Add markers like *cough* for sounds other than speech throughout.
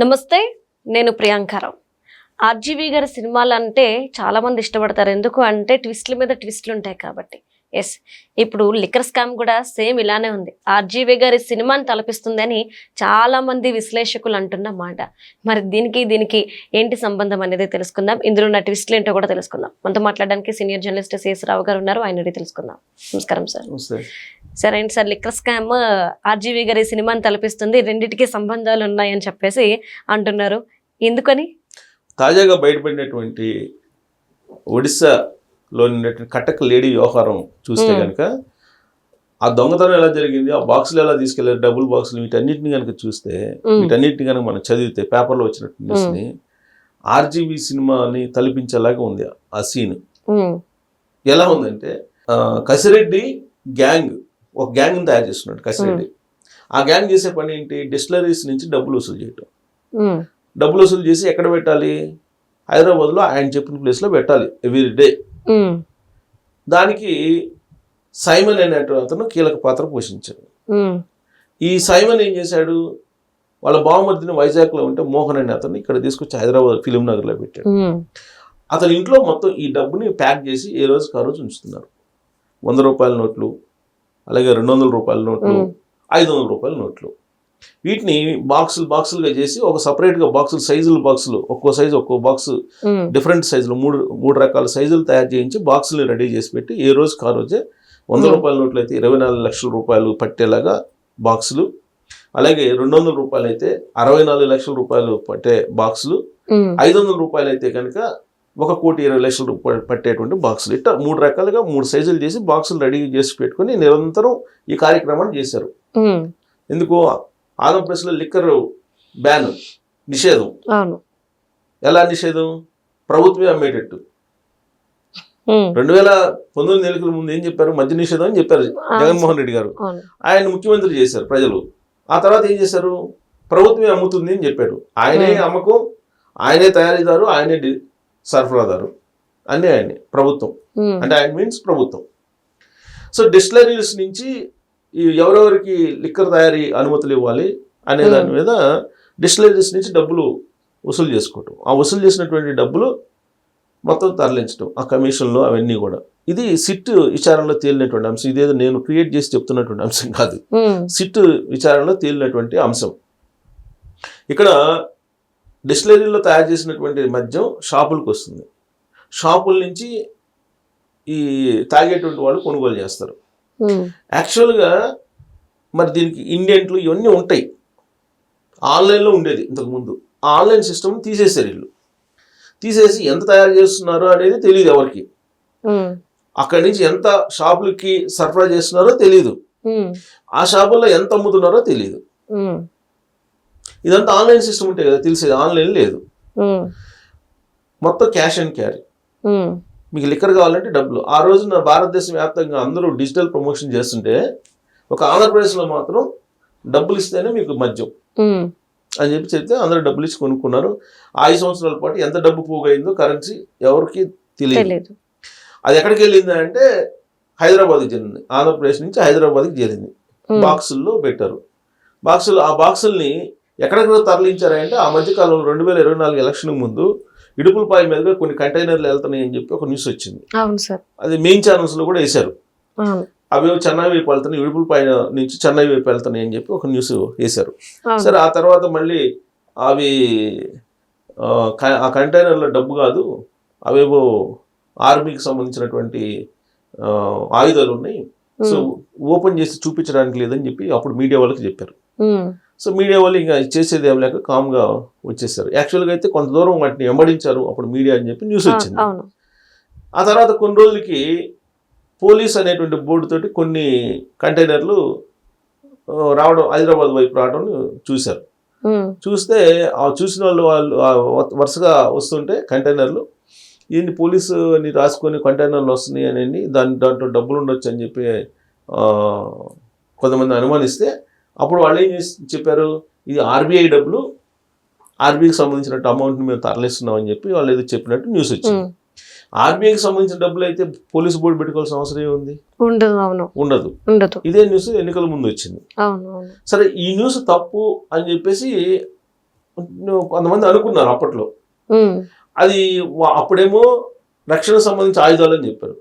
నమస్తే నేను ప్రియాంకారావు ఆర్జీవి గారి సినిమాలు అంటే చాలామంది ఇష్టపడతారు. ఎందుకు అంటే ట్విస్ట్ల మీద ట్విస్ట్లు ఉంటాయి కాబట్టి. ఎస్ ఇప్పుడు లిక్కర్ స్కామ్ కూడా సేమ్ ఇలానే ఉంది. ఆర్జీవి గారి సినిమాని తలపిస్తుందని చాలా మంది విశ్లేషకులు అంటున్న మాట. మరి దీనికి దీనికి ఏంటి సంబంధం అనేది తెలుసుకుందాం. ఇందులో ఉన్న ట్విస్ట్లు ఏంటో కూడా తెలుసుకుందాం. మనతో మాట్లాడడానికి సీనియర్ జర్నలిస్ట్ సిఎస్ రావు గారు ఉన్నారు. ఆయన తెలుసుకుందాం. నమస్కారం సార్ సరే ఏంటి సార్ లిక్కర్ స్కామ్ ఆర్జీవి గారి సినిమాని తలపిస్తుంది. రెండింటికి సంబంధాలు ఉన్నాయని చెప్పేసి అంటున్నారు. ఎందుకని? తాజాగా బయటపడినటువంటి ఒడిస్సాలోని ఉన్నటువంటి కటక్ లేడీ వ్యవహారం చూస్తే. కనుక ఆ దొంగతనం ఎలా జరిగింది ఆ బాక్సులు ఎలా తీసుకెళ్ళారు డబుల్ బాక్సులు వీటన్నిటిని కనుక చూస్తే వీటన్నిటిని కనుక మనం చదివితే పేపర్లో వచ్చినట్టు న్యూస్ని ఆర్జీబీ సినిమాని తలపించేలాగా ఉంది ఆ సీన్. ఎలా ఉందంటే కసిరెడ్డి గ్యాంగ్ ఒక గ్యాంగ్ తయారు చేస్తున్నాడు కసిరెడ్డి. ఆ గ్యాంగ్ చేసే పని ఏంటి? డిస్టిలరీస్ నుంచి డబ్బులు వసూలు చేయటం. డబ్బులు వసూలు చేసి ఎక్కడ పెట్టాలి? హైదరాబాద్లో ఆయన చెప్పిన ప్లేస్లో పెట్టాలి ఎవ్రీ డే. దానికి సైమన్ అనే అతను కీలక పాత్ర పోషించాడు. ఈ సైమన్ ఏం చేశాడు? వాళ్ళ బావమర్దిని వైజాగ్లో ఉంటే మోహన్ అనే అతను ఇక్కడ తీసుకొచ్చి హైదరాబాద్ ఫిలిం నగర్లో పెట్టాడు. అతని ఇంట్లో మొత్తం ఈ డబ్బుని ప్యాక్ చేసి ఏ రోజుకి ఆ రోజు ఉంచుతున్నారు. వంద రూపాయల నోట్లు అలాగే రెండు వందల రూపాయల నోట్లు ఐదు వందల రూపాయల నోట్లు. వీటిని బాక్సులు బాక్సులుగా చేసి ఒక సపరేట్గా బాక్సులు సైజులు బాక్సులు ఒక్కో సైజు ఒక్కో బాక్స్ డిఫరెంట్ సైజులు మూడు మూడు రకాల సైజులు తయారు చేయించి బాక్సులు రెడీ చేసి పెట్టి ఏ రోజుకి ఆ రోజే వంద. రూపాయల నోట్లు అయితే ఇరవై నాలుగు లక్షల రూపాయలు పట్టేలాగా బాక్సులు అలాగే రెండు వందల రూపాయలు అయితే అరవై నాలుగు లక్షల రూపాయలు పట్టే బాక్సులు ఐదు వందల రూపాయలు అయితే కనుక ఒక కోటి ఇరవై లక్షల రూపాయలు పట్టేటువంటి బాక్సులు. ఇట్లా మూడు రకాలుగా మూడు సైజులు చేసి బాక్సులు రెడీ చేసి పెట్టుకొని నిరంతరం ఈ కార్యక్రమాన్ని చేశారు. ఎందుకు ఆంధ్రప్రదేశ్లో లిక్కర్ బ్యాన్ నిషేధం. ఎలా నిషేధం? ప్రభుత్వమే అమ్మేటట్టు. రెండు వేల పంతొమ్మిది ఎన్నికల ముందు ఏం చెప్పారు? మద్య నిషేధం అని చెప్పారు జగన్మోహన్ రెడ్డి గారు. ఆయన ముఖ్యమంత్రి చేశారు ప్రజలు. ఆ తర్వాత ఏం చేశారు? ప్రభుత్వమే అమ్ముతుంది అని చెప్పాడు ఆయనే. అమ్మకం ఆయనే తయారీదారు ఆయనే సరఫరాదారు. అన్నీ ఆయనే ప్రభుత్వం. అంటే ఆయన మీన్స్ ప్రభుత్వం. సో డిస్టిలరీస్ నుంచి ఈ ఎవరెవరికి లిక్కర్ తయారీ అనుమతులు ఇవ్వాలి అనే Hmm. దాని మీద డిస్టిలరీస్ నుంచి డబ్బులు వసూలు చేసుకోవటం. ఆ వసూలు చేసినటువంటి డబ్బులు మొత్తం తరలించడం ఆ కమిషన్లు అవన్నీ కూడా. ఇది సిట్ విచారణలో తేలినటువంటి అంశం. ఇదేదో నేను క్రియేట్ చేసి చెప్తున్నటువంటి అంశం కాదు. ఉమ్, సిట్ విచారణలో తేలినటువంటి అంశం. ఇక్కడ డిస్టిలరీలో తయారు చేసినటువంటి మద్యం షాపులకు వస్తుంది. షాపుల నుంచి ఈ తాగేటువంటి వాళ్ళు కొనుగోలు చేస్తారు. యాక్చువల్గా మరి దీనికి ఇండియంట్లు ఇవన్నీ ఉంటాయి. ఆన్లైన్లో ఉండేది ఇంతకుముందు ఆ ఆన్లైన్ సిస్టమ్ తీసేశారు వీళ్ళు. తీసేసి ఎంత తయారు చేస్తున్నారో అనేది తెలియదు ఎవరికి. అక్కడి నుంచి ఎంత షాపులకి సరఫరా చేస్తున్నారో తెలియదు ఆ షాపుల్లో ఎంత అమ్ముతున్నారో తెలియదు ఇదంతా ఆన్లైన్ సిస్టమ్ ఉంటే కదా తెలిసేది. ఆన్లైన్ లేదు. మొత్తం క్యాష్ అండ్ క్యారీ. మీకు లిక్కర్ కావాలంటే డబ్బులు. ఆ రోజున భారతదేశం వ్యాప్తంగా అందరూ డిజిటల్ ప్రమోషన్ చేస్తుంటే ఒక ఆంధ్రప్రదేశ్లో మాత్రం డబ్బులు ఇస్తేనే మీకు మద్యం. అని చెప్పి చెప్తే అందరూ డబ్బులు ఇచ్చి కొనుక్కున్నారు. ఆ ఐదు సంవత్సరాల పాటు ఎంత డబ్బు పోగైందో కరెన్సీ ఎవరికి తెలియదు. అది ఎక్కడికి వెళ్ళింది అంటే హైదరాబాద్కి చెందింది ఆంధ్రప్రదేశ్ నుంచి హైదరాబాద్కి చేరింది. బాక్సుల్లో పెట్టారు. బాక్సులు ఆ బాక్సుల్ని ఎక్కడెక్కడ తరలించారంటే ఆ మధ్యకాలంలో రెండు వేల ఇరవై నాలుగు ఎలక్షన్ ముందు ఇడుపులపాయ మీదుగా కొన్ని కంటైనర్లు వెళ్తున్నాయి అని చెప్పి ఒక న్యూస్ వచ్చింది. అవును సార్. అది మెయిన్ ఛానల్స్లో కూడా వేశారు. అవి చెన్నై వైపు వెళ్తున్నాయి ఇడుపులపాయ నుంచి చెన్నై వైపు వెళ్తున్నాయి అని చెప్పి ఒక న్యూస్ వేశారు. సరే ఆ తర్వాత మళ్ళీ అవి ఆ, కంటైనర్లో డబ్బు కాదు అవేవో ఆర్మీకి సంబంధించినటువంటి ఆయుధాలు ఉన్నాయి. సో ఓపెన్ చేసి చూపించడానికి లేదని చెప్పి అప్పుడు మీడియా వాళ్ళకి చెప్పారు. సో మీడియా వాళ్ళు ఇంకా చేసేది ఏం లేక కామ్గా వచ్చేసారు. యాక్చువల్గా అయితే కొంత దూరం వాటిని వెంబడించారు. అప్పుడు మీడియా అని చెప్పి న్యూస్ వచ్చింది. ఆ తర్వాత కొన్ని రోజులకి పోలీస్ అనేటువంటి బోర్డు తోటి కొన్ని కంటైనర్లు రావడం హైదరాబాద్ వైపు రావడం చూశారు. చూస్తే ఆ చూసిన వాళ్ళు వాళ్ళు వరుసగా వస్తుంటే కంటైనర్లు ఏంటి పోలీసు అని రాసుకొని కంటైనర్లు వస్తున్నాయి అని దాని దాంట్లో డబ్బులు ఉండొచ్చు అని చెప్పి కొంతమంది అనుమానిస్తే అప్పుడు వాళ్ళు ఏం చేసి చెప్పారు? ఇది ఆర్బీఐ డబ్బులు ఆర్బీఐకి సంబంధించిన అమౌంట్ని మేము తరలిస్తున్నాం అని చెప్పి వాళ్ళు ఏదో చెప్పినట్టు న్యూస్ వచ్చింది. ఆర్బీఐకి సంబంధించిన డబ్బులు అయితే పోలీసు బోర్డు పెట్టుకోవాల్సిన అవసరం ఏముంది? ఉండదు అవును. ఉండదు. ఉండదు. ఇదే న్యూస్ ఎన్నికల ముందు వచ్చింది. సరే ఈ న్యూస్ తప్పు అని చెప్పేసి కొంతమంది అనుకున్నారు అప్పట్లో. అది అప్పుడేమో రక్షణకు సంబంధించి ఆయుధాలు అని చెప్పారు.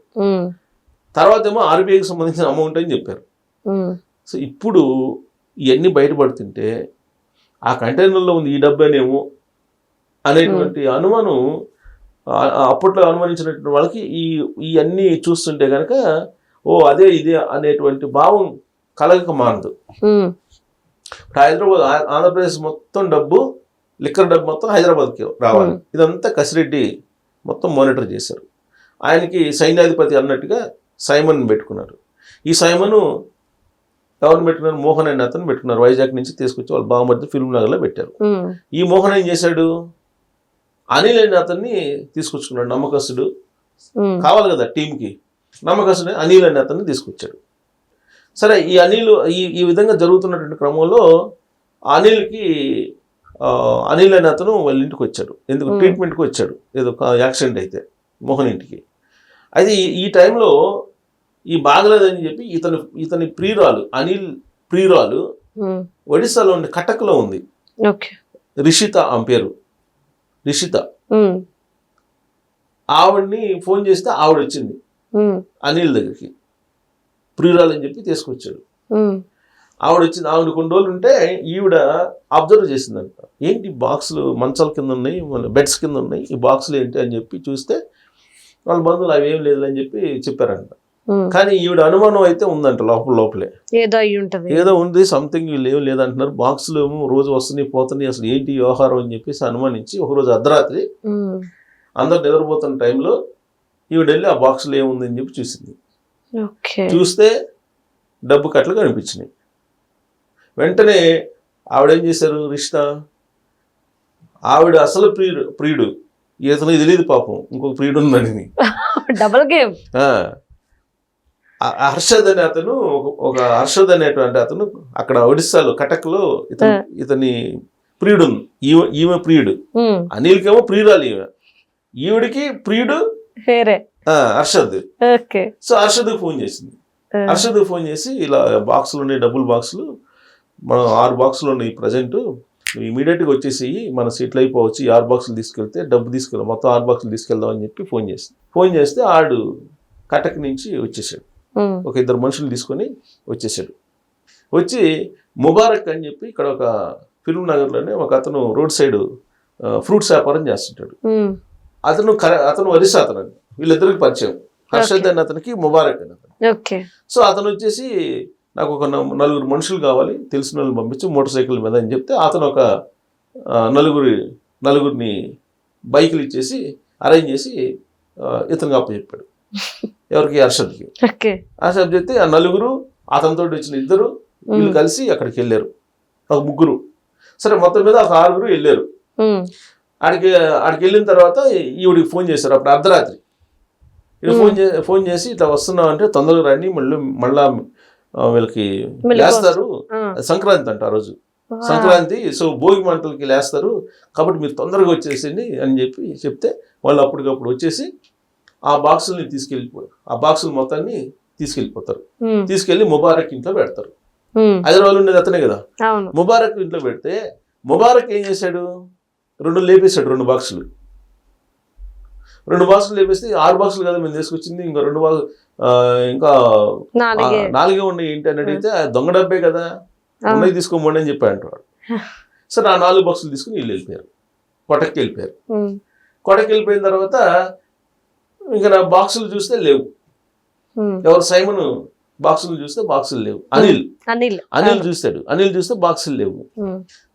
తర్వాత ఏమో ఆర్బీఐకి సంబంధించిన అమౌంట్ అని చెప్పారు. సో ఇప్పుడు ఇవన్నీ బయటపడుతుంటే ఆ కంటైనర్లో ఉంది ఈ డబ్బేనేమో అనేటువంటి అనుమానం ఆ- ఆ అప్పట్లో అనుమానించినటువంటి వాళ్ళకి ఈ ఇవన్నీ చూస్తుంటే కనుక ఓ అదే ఇదే అనేటువంటి భావం కలగక మానదు. ఇప్పుడు హైదరాబాద్ ఆంధ్రప్రదేశ్ మొత్తం డబ్బు లిక్కర్ డబ్బు మొత్తం హైదరాబాద్కి రావాలి. ఇదంతా కసిరెడ్డి మొత్తం మానిటర్ చేశారు. ఆయనకి సైన్యాధిపతి అన్నట్టుగా సైమన్ పెట్టుకున్నారు. ఈ సైమను ఎవరిని పెట్టుకున్నారు మోహన్ అనే అతను పెట్టుకున్నారు వైజాగ్ నుంచి తీసుకొచ్చి వాళ్ళు బాగుమతి ఫిల్మ్ నగర్లో పెట్టారు. ఈ మోహన్ ఏం చేశాడు? అనిల్ అనే అతన్ని తీసుకొచ్చుకున్నాడు నమ్మకస్తుడు. కావాలి కదా టీంకి నమ్మకస్తుడు అనిల్ అనే అతన్ని తీసుకొచ్చాడు. సరే ఈ అనిల్ ఈ ఈ విధంగా జరుగుతున్నటువంటి క్రమంలో అనిల్కి అనిల్ అనే అతను వాళ్ళ ఇంటికి వచ్చాడు. ఎందుకు. ట్రీట్మెంట్కి వచ్చాడు. ఏదో ఒక యాక్సిడెంట్ అయితే మోహన్ ఇంటికి. అయితే ఈ- ఈ టైంలో ఈ బాగలేదని చెప్పి ఇతని ఇతని ప్రియురాలు అనిల్ ప్రియురాలు ఒడిస్సాలో ఉండే కటక్లో ఉంది. రిషిత ఆమె పేరు. రిషిత. ఆవిడ్ని ఫోన్ చేస్తే ఆవిడ వచ్చింది అనిల్ దగ్గరికి. ప్రియురాలు అని చెప్పి తీసుకొచ్చాడు. ఆవిడ వచ్చింది ఆవిడ కొన్ని రోజులు ఉంటే ఈవిడ అబ్జర్వ్ చేసిందంట. ఏంటి బాక్సులు మంచాల కింద ఉన్నాయి బెడ్స్ కింద ఉన్నాయి ఈ బాక్సులు ఏంటి అని చెప్పి చూస్తే వాళ్ళ బంధువులు అవి ఏం లేదు అని చెప్పి చెప్పారంట. కానీ ఈవిడ అనుమానం అయితే ఉందంట లోపల లోపలే. ఏదో అయ్యి ఉంటది. ఏదో ఉంది సంథింగ్ వీళ్ళు ఏం లేదంటున్నారు. బాక్సులు ఏమో రోజు వస్తున్నాయి పోతున్నాయి అసలు ఏంటి వ్యవహారం అని చెప్పేసి అనుమానించి ఒకరోజు అర్ధరాత్రి అందరు నిద్రపోతున్న టైంలో ఈవిడ వెళ్ళి ఆ బాక్సులో ఏముంది అని చెప్పి చూసింది. చూస్తే డబ్బు కట్టలు కనిపించినాయి. వెంటనే ఆవిడ ఏం చేశారు రిష్తా ఆవిడ అసలు ప్రియుడు ప్రియుడు. ఇతనికి తెలియదు పాపం ఇంకొక ప్రియుడు ఉన్నాడని డబుల్ గేమ్ హర్షద్ అనే అతను ఒక- హర్షద్ అనేటువంటి అతను అక్కడ ఒడిస్సాలో కటక్లో ఇతను ఇతని ప్రియుడు ఉంది. ఈమె ఈమె ప్రియుడు. అనిల్కేమో ప్రియురాలు ఈమె. ఈవిడికి ప్రియుడు హర్షద్. సో హర్షద్కి ఫోన్ చేసింది. ఆ, హర్షద్కి ఫోన్ చేసి ఇలా బాక్సులు ఉన్నాయి డబుల్ బాక్సులు. మనం ఆరు బాక్సులు ఉన్నాయి ప్రజెంట్. నువ్వు ఇమీడియట్గా వచ్చేసి మన సీట్లు అయిపోవచ్చు ఆరు బాక్సులు తీసుకెళ్తే డబ్బు తీసుకెళ్దాం మొత్తం ఆరు బాక్సులు తీసుకెళ్దాం అని చెప్పి ఫోన్ చేసి ఫోన్ చేస్తే ఆడు కటక్ నుంచి వచ్చేసాడు. ఒక ఇద్దరు మనుషులు తీసుకొని వచ్చేసాడు. వచ్చి ముబారక్ అని చెప్పి ఇక్కడ ఒక ఫిల్మ్ నగర్లోనే ఒక అతను రోడ్ సైడ్ ఫ్రూట్స్ వ్యాపారం చేస్తుంటాడు. అతను అతను ఒరిస్సా అతను. వీళ్ళిద్దరికి పరిచయం. హర్షద్ అనే అతనికి ముబారక్ అని అతను. సో అతను వచ్చేసి నాకు ఒక నలుగురు మనుషులు కావాలి తెలిసిన వాళ్ళని పంపించి మోటార్ సైకిల్ మీద అని చెప్తే అతను ఒక నలుగురి నలుగురిని బైకులు ఇచ్చేసి అరేంజ్ చేసి ఆ, ఇతనికి అప్పచెప్పాడు *laughs* ఎవరికి హర్షద్కి? ఓకే. హర్షద్ చెప్తే ఆ నలుగురు అతనితో వచ్చిన ఇద్దరు వీళ్ళు కలిసి అక్కడికి వెళ్ళారు. ఒక ముగ్గురు. సరే మొత్తం మీద ఒక ఆరుగురు వెళ్ళారు. ఆడికి ఆడికి వెళ్ళిన తర్వాత ఈవిడికి ఫోన్ చేశారు. అప్పుడు అర్ధరాత్రి. ఈవిడ ఫోన్ చే ఫోన్ చేసి ఇట్లా వస్తున్నాం అంటే తొందరగా రండి మళ్ళీ మళ్ళా వీళ్ళకి లేస్తారు. సంక్రాంతి అంట ఆ రోజు. సంక్రాంతి సో భోగి మంటలకి లేస్తారు. కాబట్టి మీరు తొందరగా వచ్చేసింది అని చెప్పి చెప్తే వాళ్ళు అప్పటికప్పుడు వచ్చేసి ఆ బాక్సుల్ని తీసుకెళ్ళిపో ఆ బాక్సులు మొత్తాన్ని తీసుకెళ్ళిపోతారు. ఉమ్, తీసుకెళ్ళి ముబారక్ ఇంట్లో పెడతారు. హైదరాబాద్ ఉండేది అతనే కదా? ముబారక్ ఇంట్లో పెడితే ముబారక్ ఏం చేశాడు? రెండు లేపేశాడు రెండు బాక్సులు. రెండు బాక్సులు లేపేస్తే ఆరు బాక్సులు కదా మేము తీసుకొచ్చింది ఇంకా రెండు బాక్స్ ఇంకా నాలుగే. ఉన్నాయి ఏంటి అని అడిగితే "ఆ, దొంగ డబ్బే కదా ఉన్నాయి తీసుకోమండి అని చెప్పి అంటాడు. సరే ఆ నాలుగు బాక్సులు తీసుకుని వీళ్ళు వెళ్ళిపోయారు. కొటక్కి వెళ్ళిపోయారు. ఉమ్, కొటక్కి వెళ్ళిపోయిన తర్వాత ఇంకా నా బాక్సులు చూస్తే లేవు. ఎవరు సైమన్ బాక్సులు చూస్తే బాక్సులు లేవు. అనిల్. అనిల్. అనిల్ చూస్తాడు. అనిల్ చూస్తే బాక్సులు లేవు.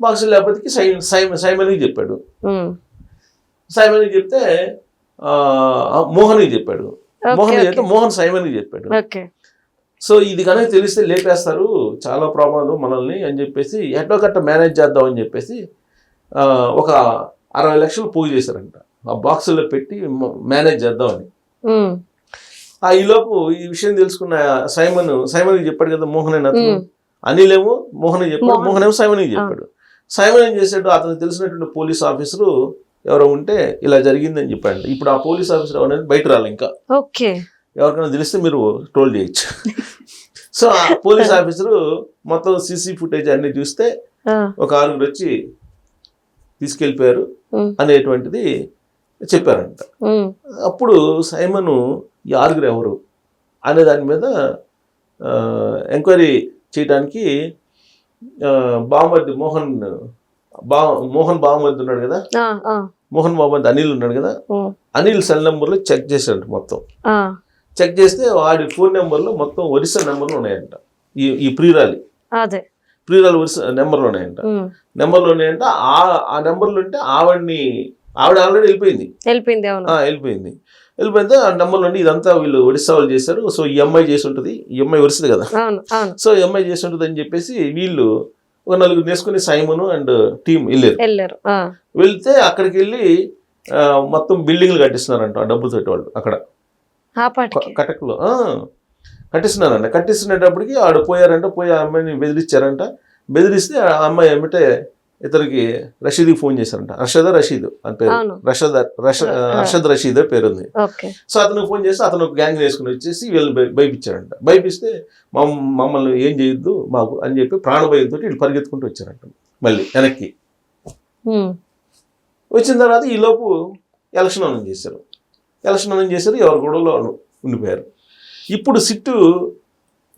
బాక్సులు లేకపోతే సై సైమ సైమన్కి చెప్పాడు. ఉమ్, సైమన్కి చెప్తే ఆ, మోహన్కి చెప్పాడు. మోహన్ చెప్తే మోహన్ సైమన్కి చెప్పాడు. సో ఇది కనుక తెలిస్తే లేపేస్తారు. చాలా ప్రమాదం మనల్ని అని చెప్పేసి ఎటో కట్ట మేనేజ్ చేద్దాం అని చెప్పేసి ఒక అరవై లక్షలు పోగు చేశారంట. ఆ బాక్సుల్లో పెట్టి మేనేజ్ చేద్దామని ఆ ఈలోపు ఈ విషయం తెలుసుకున్న సైమన్ సైమన్కి చెప్పాడు కదా మోహన్ అని అతను. ఉమ్, అనిల్ ఏమో మోహన్ చెప్పాడు మోహన్. ఏమో సైమన్కి చెప్పాడు. సైమన్ ఏం చేశాడు అతనికి తెలిసినటువంటి పోలీస్ ఆఫీసరు ఎవరో ఉంటే ఇలా జరిగిందని చెప్పాడు. ఇప్పుడు ఆ పోలీస్ ఆఫీసర్ అనేది బయట రాలి ఇంకా. ఓకే. ఎవరికైనా తెలిస్తే మీరు ట్రోల్ చేయొచ్చు. సో ఆ పోలీస్ *laughs* ఆఫీసరు మొత్తం సీసీ ఫుటేజ్ అన్ని చూస్తే ఒక ఆరుగురు వచ్చి తీసుకెళ్ళిపోయారు. ఉమ్, అనేటువంటిది చెప్పారంట. అప్పుడు సైమను ఈ ఆరుగురు ఎవరు అనే దాని మీద ఎంక్వైరీ చేయడానికి బామర్ది మోహన్ బా మోహన్ బామర్ది ఉన్నాడు కదా? మోహన్ బామర్ది అనిల్ ఉన్నాడు కదా? అనిల్ సెల్ నెంబర్లో చెక్ చేశారంట మొత్తం. చెక్ చేస్తే వాడి ఫోన్ నెంబర్లో మొత్తం ఒరిస్సా నెంబర్లు ఉన్నాయంట. ఈ ఈ ప్రియురాలి ప్రియురాలి ఒరిస్సా నెంబర్లు ఉన్నాయంట. నెంబర్లు ఉన్నాయంట. ఆ ఆ నెంబర్లు ఉంటే ఆవిడ్ని ఆవిడ ఆల్రెడీ వెళ్ళిపోయింది. వెళ్ళిపోయింది అవును. వెళ్ళిపోయింది. వెళ్ళిపోయింది ఆ నెంబర్ నుండి ఇదంతా వీళ్ళు ఒడిస్సా వాళ్ళు చేశారు. సో ఈ అమ్మాయి చేసి ఉంటుంది. ఈ అమ్మాయి వరుసది కదా. సో ఈ అమ్మాయి చేసి ఉంటుంది అని చెప్పేసి వీళ్ళు ఒక నలుగురు నేసుకుని సైమను అండ్ టీం వెళ్ళారు. వెళ్ళారు వెళ్తే అక్కడికి వెళ్ళి మొత్తం బిల్డింగ్లు కట్టిస్తున్నారంట ఆ డబ్బులతో వాళ్ళు అక్కడ. కటక్లో కట్టిస్తున్నారంట. కట్టిస్తున్నప్పటికి ఆడు పోయారంట పోయి ఆ అమ్మాయిని బెదిరించారంట బెదిరిస్తే ఆ అమ్మాయి ఏమిటే ఇతనికి రషీద్కి ఫోన్ చేశారంట. రషద్ రషీద్ అని పేరు. రషద్ రషీద్ అని పేరు ఉంది సో అతను ఫోన్ చేస్తే అతను గ్యాంగ్ వేసుకుని వచ్చేసి వీళ్ళు భయ- భయపించారంట భయపిస్తే మమ్ మమ్మల్ని ఏం చేయొద్దు మాకు అని చెప్పి ప్రాణభయంతో వీళ్ళు పరిగెత్తుకుంటూ వచ్చారంట మళ్ళీ వెనక్కి. వచ్చిన తర్వాత ఈ లోపు ఎలక్షన్ అనౌన్స్ చేశారు. ఎలక్షన్ అనౌన్స్ చేశారు ఎవరి గొడవలో ఉండిపోయారు. ఇప్పుడు సిట్టు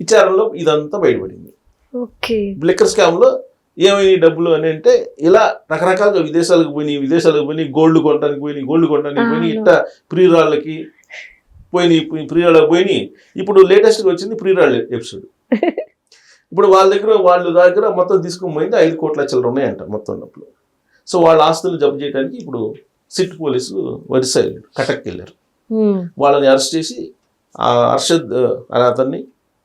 విచారణలో ఇదంతా బయటపడింది. లిక్కర్ స్కామ్లో ఏమైంది డబ్బులు అని అంటే ఇలా రకరకాలుగా విదేశాలకు పోయి విదేశాలకు పోయి గోల్డ్ కొనడానికి పోయి గోల్డ్ కొనడానికి పోయి అవును. ఇట్ట ప్రియురాళ్ళకి పోయినాయి ప్రియురాళ్ళకి పోయినాయి. ఇప్పుడు లేటెస్ట్గా వచ్చింది ప్రియురాళ్ళ ఎపిసోడ్ *laughs* ఇప్పుడు వాళ్ళ దగ్గర వాళ్ళ దగ్గర మొత్తం తీసుకుని పోయింది ఐదు కోట్ల చిల్లర ఉన్నాయంట మొత్తం డబ్బులు. సో వాళ్ళ ఆస్తులు జప్తు చేయడానికి ఇప్పుడు సిట్ పోలీసులు వరిసా వెళ్ళారు కటక్ వెళ్ళారు వాళ్ళని అరెస్ట్ చేసి ఆ అర్షద్ అనే అతన్ని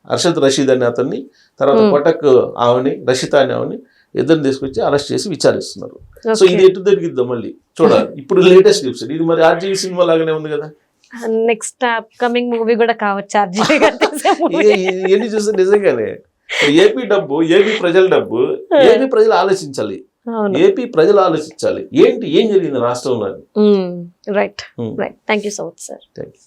అర్షద్ రషీద్ అనే అతన్ని తర్వాత. కొటక్ ఆమెని రషిత అనే ఆమెని ఇద్దరిని తీసుకొచ్చి అరెస్ట్ చేసి విచారిస్తున్నారు. సో ఇది ఎటు దొరికిద్దాం మళ్ళీ చూడాలి. *laughs* ఇప్పుడు లేటెస్ట్ ఎపిసోడ్ ఇది. మరి ఆర్జీవీ సినిమా లాగానే ఉంది కదా. నెక్స్ట్ అప్కమింగ్ మూవీ కూడా కావచ్చు. *laughs* ఏ- ఎన్ని చూస్తే నిజంగానే. ఏపీ డబ్బు ఏపీ ప్రజల డబ్బు *laughs* ఏపీ ప్రజలు ఆలోచించాలి. ఏపీ ప్రజలు ఆలోచించాలి. ఏంటి ఏం జరిగింది రాష్ట్రంలో right. Right thank you so much sir thank you